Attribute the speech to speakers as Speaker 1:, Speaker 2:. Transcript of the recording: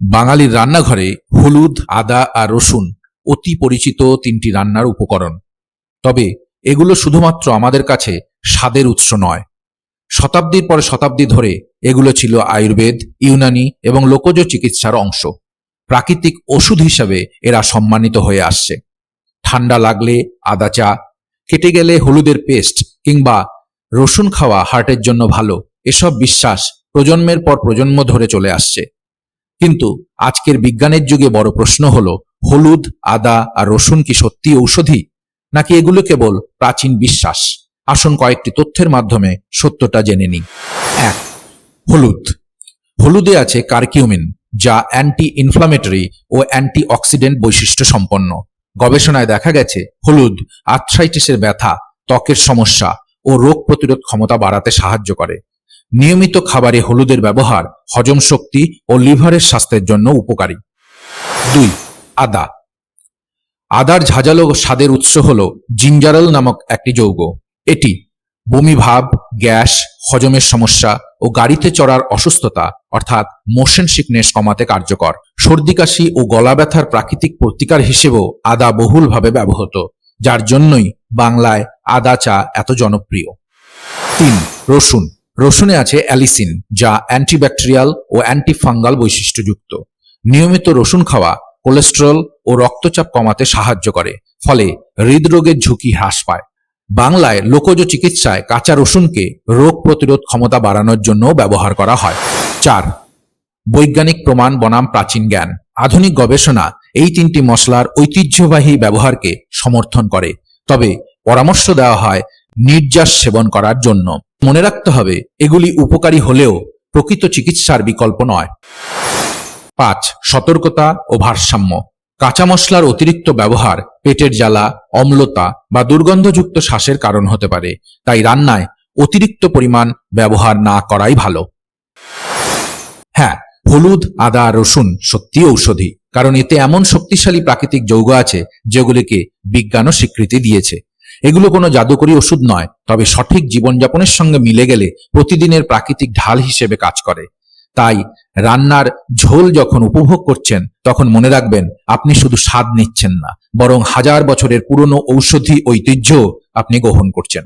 Speaker 1: বাঙালির রান্নাঘরে হলুদ, আদা আর রসুন অতি পরিচিত তিনটি রান্নার উপকরণ। তবে এগুলো শুধুমাত্র আমাদের কাছে স্বাদের উৎস নয়। শতাব্দীর পর শতাব্দী ধরে এগুলো ছিল আয়ুর্বেদ, ইউনানি এবং লোকজ চিকিৎসার অংশ। প্রাকৃতিক ওষুধ হিসাবে এরা সম্মানিত হয়ে আসছে। ঠান্ডা লাগলে আদা চা, কেটে গেলে হলুদের পেস্ট কিংবা রসুন খাওয়া হার্টের জন্য ভালো, এসব বিশ্বাস প্রজন্মের পর প্রজন্ম ধরে চলে আসছে। কিন্তু আজকের বিজ্ঞানের যুগে বড় প্রশ্ন হলো, হলুদ, আদা আর রসুন কি সত্যি ঔষধি? নাকি এগুলো কেবল প্রাচীন বিশ্বাস? আসুন কয়েকটি তথ্যের মাধ্যমে সত্যটা জেনে নিই। এক, হলুদ। হলুদে আছে কার্কিউমিন, যা অ্যান্টি ইনফ্লামেটরি ও অ্যান্টি অক্সিডেন্ট বৈশিষ্ট্য সম্পন্ন। গবেষণায় দেখা গেছে, হলুদ আর্থ্রাইটিসের ব্যথা, ত্বকের সমস্যা ও রোগ প্রতিরোধ ক্ষমতা বাড়াতে সাহায্য করে। নিয়মিত খাবারে হলুদের ব্যবহার, হজম শক্তি ও লিভারের স্বাস্থ্যের জন্য উপকারী। দুই, আদা। আদার ঝাঁঝালো স্বাদের উৎস হল জিঞ্জারল নামক একটি যৌগ। এটি বমি ভাব, গ্যাস, হজমের সমস্যা ও গাড়িতে চড়ার অসুস্থতা, অর্থাৎ মোশন সিকনেস কমাতে কার্যকর। সর্দি, কাশি ও গলা ব্যথার প্রাকৃতিক প্রতিকার হিসেবেও আদা বহুলভাবে ব্যবহৃত, যার জন্যই বাংলায় আদা চা এত জনপ্রিয়। তিন, রসুন। রসুনে আছে অ্যালিসিন, যা অ্যান্টিব্যাকটেরিয়াল ও অ্যান্টিফাঙ্গাল বৈশিষ্ট্যযুক্ত। নিয়মিত রসুন খাওয়া কোলেস্টেরল ও রক্তচাপ কমাতে সাহায্য করে, ফলে হৃদরোগের ঝুঁকি হ্রাস পায়। বাংলায় লোকজ চিকিৎসায় কাঁচা রসুনকে রোগ প্রতিরোধ ক্ষমতা বাড়ানোর জন্য ব্যবহার করা হয়। চার, বৈজ্ঞানিক প্রমাণ বনাম প্রাচীন জ্ঞান। আধুনিক গবেষণা এই তিনটি মশলার ঐতিহ্যবাহী ব্যবহারকে সমর্থন করে, তবে পরামর্শ দেওয়া হয় নির্যাস সেবন করার জন্য। মনে রাখতে হবে, এগুলি উপকারী হলেও প্রকৃত চিকিৎসার বিকল্প নয়। পাঁচ, সতর্কতা ও ভারসাম্য। কাঁচা মশলার অতিরিক্ত ব্যবহার পেটের জ্বালা, অম্লতা বা দুর্গন্ধযুক্ত শ্বাসের কারণ হতে পারে। তাই রান্নায় অতিরিক্ত পরিমাণ ব্যবহার না করাই ভালো। হ্যাঁ হলুদ, আদা, রসুন সত্যি ঔষধি, কারণ এতে এমন শক্তিশালী প্রাকৃতিক যৌগ আছে যেগুলিকে বিজ্ঞানও স্বীকৃতি দিয়েছে। এগুলো কোনো জাদুকরী ওষুধ নয়, তবে সঠিক জীবনযাপনের সঙ্গে মিলে গেলে প্রতিদিনের প্রাকৃতিক ঢাল হিসেবে কাজ করে। তাই রান্নার ঝোল যখন উপভোগ করছেন, তখন মনে রাখবেন, আপনি শুধু স্বাদ নিচ্ছেন না, বরং হাজার বছরের পুরনো ঔষধি ঐতিহ্য আপনি গ্রহণ করছেন।